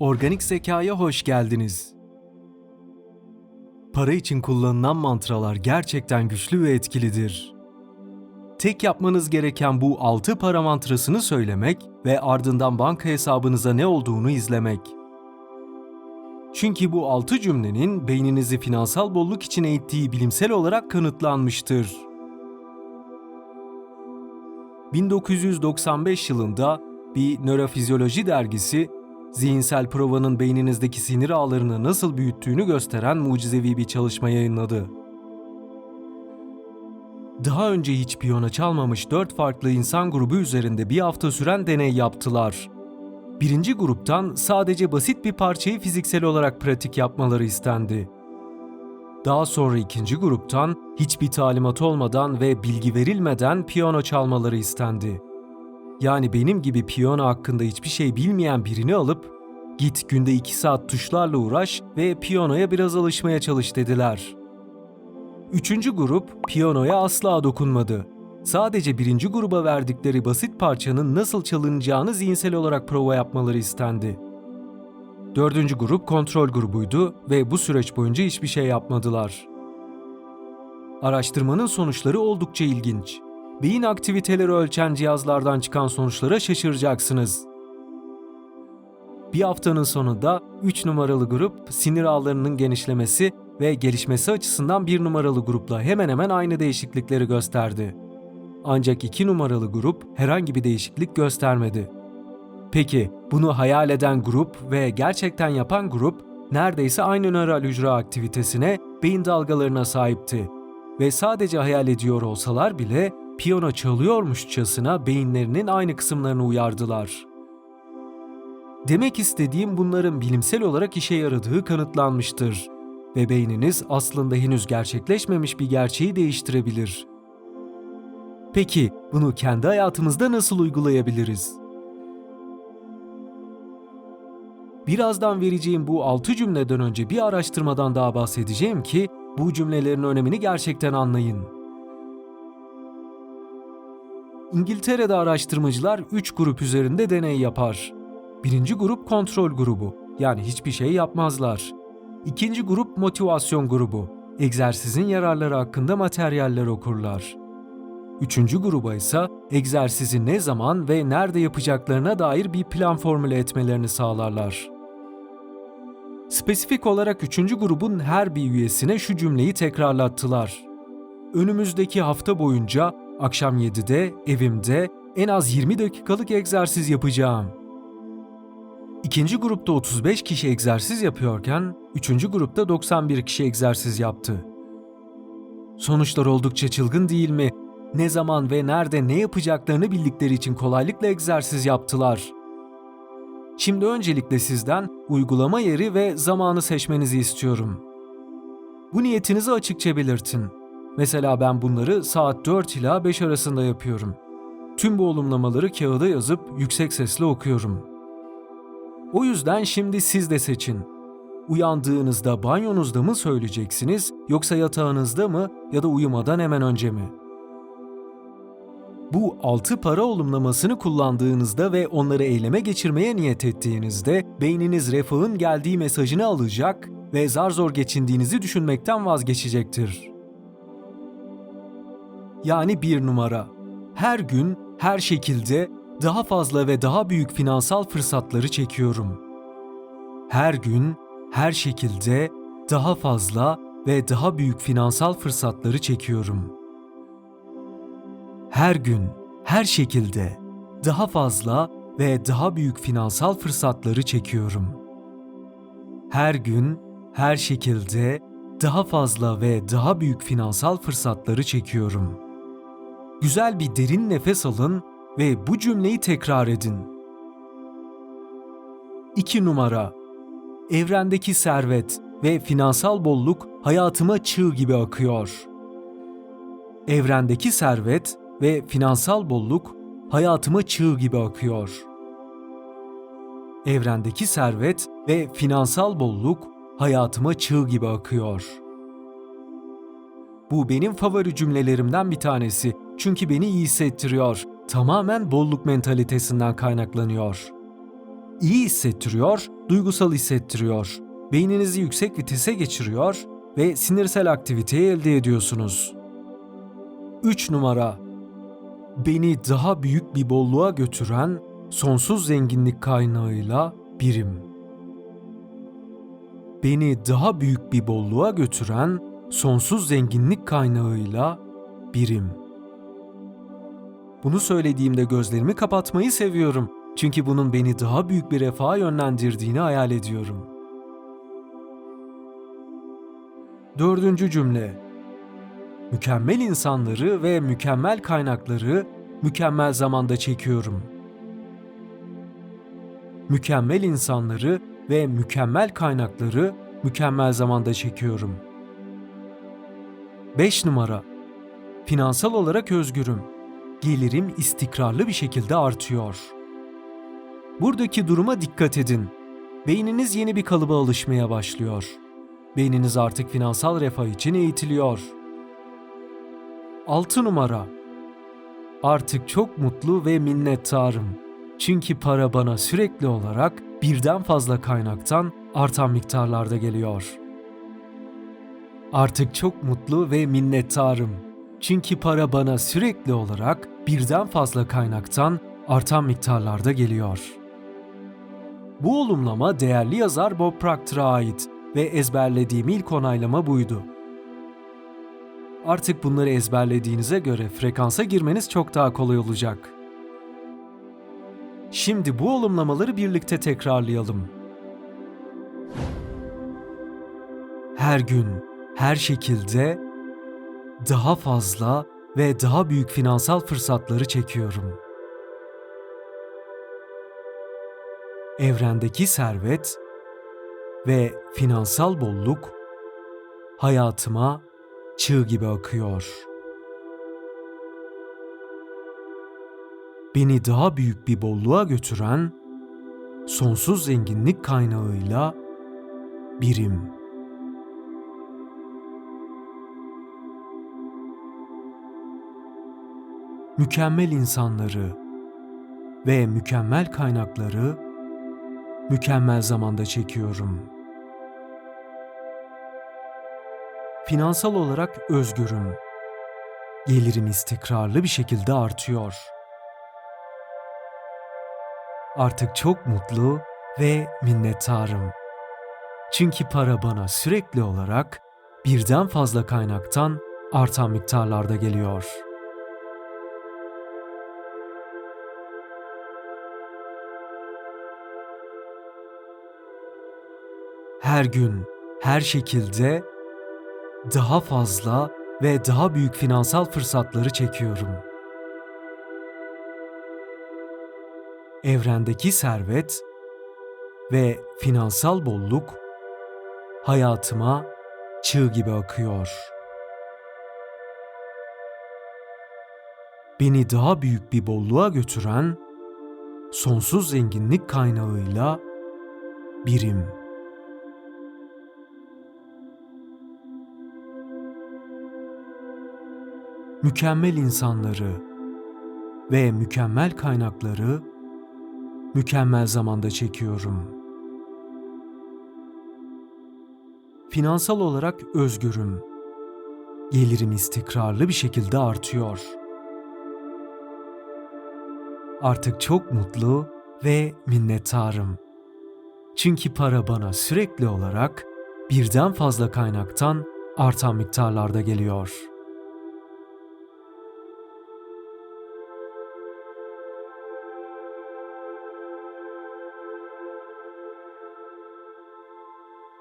Organik zekaya hoş geldiniz. Para için kullanılan mantralar gerçekten güçlü ve etkilidir. Tek yapmanız gereken bu 6 para mantrasını söylemek ve ardından banka hesabınıza ne olduğunu izlemek. Çünkü bu 6 cümlenin beyninizi finansal bolluk için eğittiği bilimsel olarak kanıtlanmıştır. 1995 yılında bir nörofizyoloji dergisi zihinsel provanın beyninizdeki sinir ağlarını nasıl büyüttüğünü gösteren mucizevi bir çalışma yayınladı. Daha önce hiç piyano çalmamış dört farklı insan grubu üzerinde bir hafta süren deney yaptılar. Birinci gruptan sadece basit bir parçayı fiziksel olarak pratik yapmaları istendi. Daha sonra ikinci gruptan hiçbir talimat olmadan ve bilgi verilmeden piyano çalmaları istendi. Yani benim gibi piyano hakkında hiçbir şey bilmeyen birini alıp git günde 2 saat tuşlarla uğraş ve piyanoya biraz alışmaya çalış dediler. Üçüncü grup piyanoya asla dokunmadı. Sadece birinci gruba verdikleri basit parçanın nasıl çalınacağını zihinsel olarak prova yapmaları istendi. Dördüncü grup kontrol grubuydu ve bu süreç boyunca hiçbir şey yapmadılar. Araştırmanın sonuçları oldukça ilginç. Beyin aktiviteleri ölçen cihazlardan çıkan sonuçlara şaşıracaksınız. Bir haftanın sonunda 3 numaralı grup sinir ağlarının genişlemesi ve gelişmesi açısından 1 numaralı grupla hemen hemen aynı değişiklikleri gösterdi. Ancak 2 numaralı grup herhangi bir değişiklik göstermedi. Peki bunu hayal eden grup ve gerçekten yapan grup neredeyse aynı nöral hücre aktivitesine, beyin dalgalarına sahipti. Ve sadece hayal ediyor olsalar bile piyano çalıyormuşçasına beyinlerinin aynı kısımlarını uyardılar. Demek istediğim bunların bilimsel olarak işe yaradığı kanıtlanmıştır ve beyniniz aslında henüz gerçekleşmemiş bir gerçeği değiştirebilir. Peki bunu kendi hayatımızda nasıl uygulayabiliriz? Birazdan vereceğim bu 6 cümleden önce bir araştırmadan daha bahsedeceğim ki bu cümlelerin önemini gerçekten anlayın. İngiltere'de araştırmacılar 3 grup üzerinde deney yapar. Birinci grup kontrol grubu, yani hiçbir şey yapmazlar. İkinci grup motivasyon grubu, egzersizin yararları hakkında materyaller okurlar. Üçüncü gruba ise egzersizi ne zaman ve nerede yapacaklarına dair bir plan formüle etmelerini sağlarlar. Spesifik olarak üçüncü grubun her bir üyesine şu cümleyi tekrarlattılar. Önümüzdeki hafta boyunca akşam 7'de evimde en az 20 dakikalık egzersiz yapacağım. İkinci grupta 35 kişi egzersiz yapıyorken, üçüncü grupta 91 kişi egzersiz yaptı. Sonuçlar oldukça çılgın değil mi? Ne zaman ve nerede ne yapacaklarını bildikleri için kolaylıkla egzersiz yaptılar. Şimdi öncelikle sizden uygulama yeri ve zamanı seçmenizi istiyorum. Bu niyetinizi açıkça belirtin. Mesela ben bunları saat 4 ila 5 arasında yapıyorum. Tüm bu olumlamaları kağıda yazıp yüksek sesle okuyorum. O yüzden şimdi siz de seçin. Uyandığınızda banyonuzda mı söyleyeceksiniz yoksa yatağınızda mı ya da uyumadan hemen önce mi? Bu altı para olumlamasını kullandığınızda ve onları eyleme geçirmeye niyet ettiğinizde beyniniz refahın geldiği mesajını alacak ve zar zor geçindiğinizi düşünmekten vazgeçecektir. Yani bir numara. Her gün, her şekilde daha fazla ve daha büyük finansal fırsatları çekiyorum. Her gün, her şekilde daha fazla ve daha büyük finansal fırsatları çekiyorum. Her gün, her şekilde daha fazla ve daha büyük finansal fırsatları çekiyorum. Her gün, her şekilde daha fazla ve daha büyük finansal fırsatları çekiyorum. Güzel bir derin nefes alın ve bu cümleyi tekrar edin. 2 numara Evrendeki servet ve finansal bolluk hayatıma çığ gibi akıyor. Evrendeki servet ve finansal bolluk hayatıma çığ gibi akıyor. Evrendeki servet ve finansal bolluk hayatıma çığ gibi akıyor. Bu benim favori cümlelerimden bir tanesi çünkü beni iyi hissettiriyor. Tamamen bolluk mentalitesinden kaynaklanıyor. iyi hissettiriyor, duygusal hissettiriyor. Beyninizi yüksek vitese geçiriyor ve sinirsel aktiviteyi elde ediyorsunuz. 3 numara Beni daha büyük bir bolluğa götüren sonsuz zenginlik kaynağıyla birim. Beni daha büyük bir bolluğa götüren sonsuz zenginlik kaynağıyla birim. Bunu söylediğimde gözlerimi kapatmayı seviyorum. Çünkü bunun beni daha büyük bir refaha yönlendirdiğini hayal ediyorum. Dördüncü cümle. Mükemmel insanları ve mükemmel kaynakları mükemmel zamanda çekiyorum. Mükemmel insanları ve mükemmel kaynakları mükemmel zamanda çekiyorum. 5 numara. Finansal olarak özgürüm. Gelirim istikrarlı bir şekilde artıyor. Buradaki duruma dikkat edin. Beyniniz yeni bir kalıba alışmaya başlıyor. Beyniniz artık finansal refah için eğitiliyor. 6 numara. Artık çok mutlu ve minnettarım. Çünkü para bana sürekli olarak birden fazla kaynaktan artan miktarlarda geliyor. Artık çok mutlu ve minnettarım. Çünkü para bana sürekli olarak birden fazla kaynaktan artan miktarlarda geliyor. Bu olumlama değerli yazar Bob Proctor'a ait ve ezberlediğim ilk onaylama buydu. Artık bunları ezberlediğinize göre frekansa girmeniz çok daha kolay olacak. Şimdi bu olumlamaları birlikte tekrarlayalım. Her gün, her şekilde daha fazla ve daha büyük finansal fırsatları çekiyorum. Evrendeki servet ve finansal bolluk hayatıma çığ gibi akıyor. Beni daha büyük bir bolluğa götüren sonsuz zenginlik kaynağıyla birim. Mükemmel insanları ve mükemmel kaynakları mükemmel zamanda çekiyorum.'' Finansal olarak özgürüm. Gelirim istikrarlı bir şekilde artıyor. Artık çok mutlu ve minnettarım. Çünkü para bana sürekli olarak birden fazla kaynaktan artan miktarlarda geliyor. Her gün, her şekilde daha fazla ve daha büyük finansal fırsatları çekiyorum. Evrendeki servet ve finansal bolluk hayatıma çığ gibi akıyor. Beni daha büyük bir bolluğa götüren sonsuz zenginlik kaynağıyla birim. Mükemmel insanları ve mükemmel kaynakları mükemmel zamanda çekiyorum. Finansal olarak özgürüm. Gelirim istikrarlı bir şekilde artıyor. Artık çok mutlu ve minnettarım. Çünkü para bana sürekli olarak birden fazla kaynaktan artan miktarlarda geliyor.''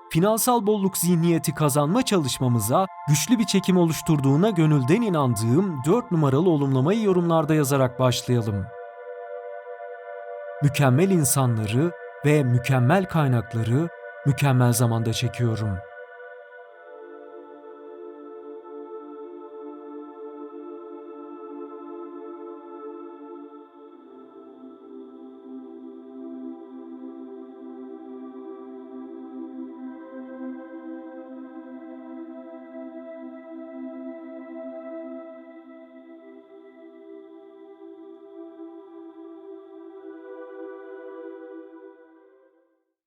Finansal bolluk zihniyeti kazanma çalışmamıza güçlü bir çekim oluşturduğuna gönülden inandığım 4 numaralı olumlamayı yorumlarda yazarak başlayalım. Mükemmel insanları ve mükemmel kaynakları mükemmel zamanda çekiyorum.''